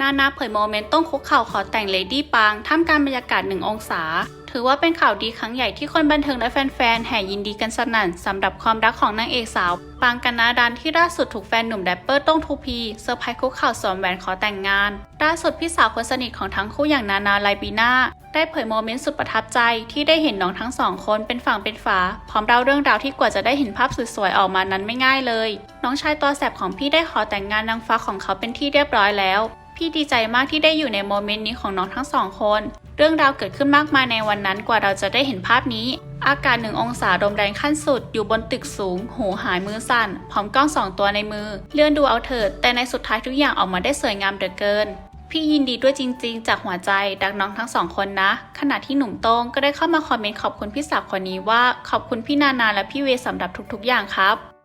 นานาเผยโมเมนต์ต้องคุกเข่าขอแต่งเลดี้ปางท่ามกลางบรรยากาศหนึ่งองศา ถือว่าเป็นข่าวดีครั้งใหญ่ที่คนบันเทิงและแฟนๆ แห่ยินดีกันสนั่นสำหรับความรักของนางเอกสาว ปางกันนาดันที่ล่าสุดถูกแฟนหนุ่มแรปเปอร์ต้องทูพีเซอร์ไพรส์คุกเข่าสวมแหวนขอแต่งงานล่าสุดพี่สาวคนสนิทของทั้งคู่อย่างนานาไลบีนาได้เผยโมเมนต์สุดประทับใจที่ได้เห็นน้องทั้งสองคนเป็นฝั่งเป็นฝา พร้อมเล่าเรื่องราวที่กว่าจะได้เห็นภาพสวยๆออกมานั้นไม่ง่ายเลย น้องชายตัวแสบของพี่ได้ขอแต่งงานนางฟ้าของเขาเป็นที่เรียบร้อยแล้ว พี่ดีใจมากที่ได้อยู่ในโมเมนต์นี้ของน้องทั้งสองคน เรื่องราวเกิดขึ้นมากมายในวันนั้นกว่าเราจะได้เห็นภาพนี้ อากาศหนึ่งองศาลมแรงขั้นสุด อยู่บนตึกสูง หูหายมือสั่น พร้อมกล้องสองตัวในมือ เลื่อนดูเอาเถิด แต่ในสุดท้ายทุกอย่างออกมาได้สวยงามเหลือเกิน พี่ยินดีด้วยจริง ๆ จากหัวใจดักน้องทั้งสองคนนะ ขณะที่หนุ่มโต้งก็ได้เข้ามาคอมเมนต์ขอบคุณพี่สาวคนนี้ว่า ขอบคุณพี่นานาและพี่เวสำหรับทุก ๆ อย่างครับ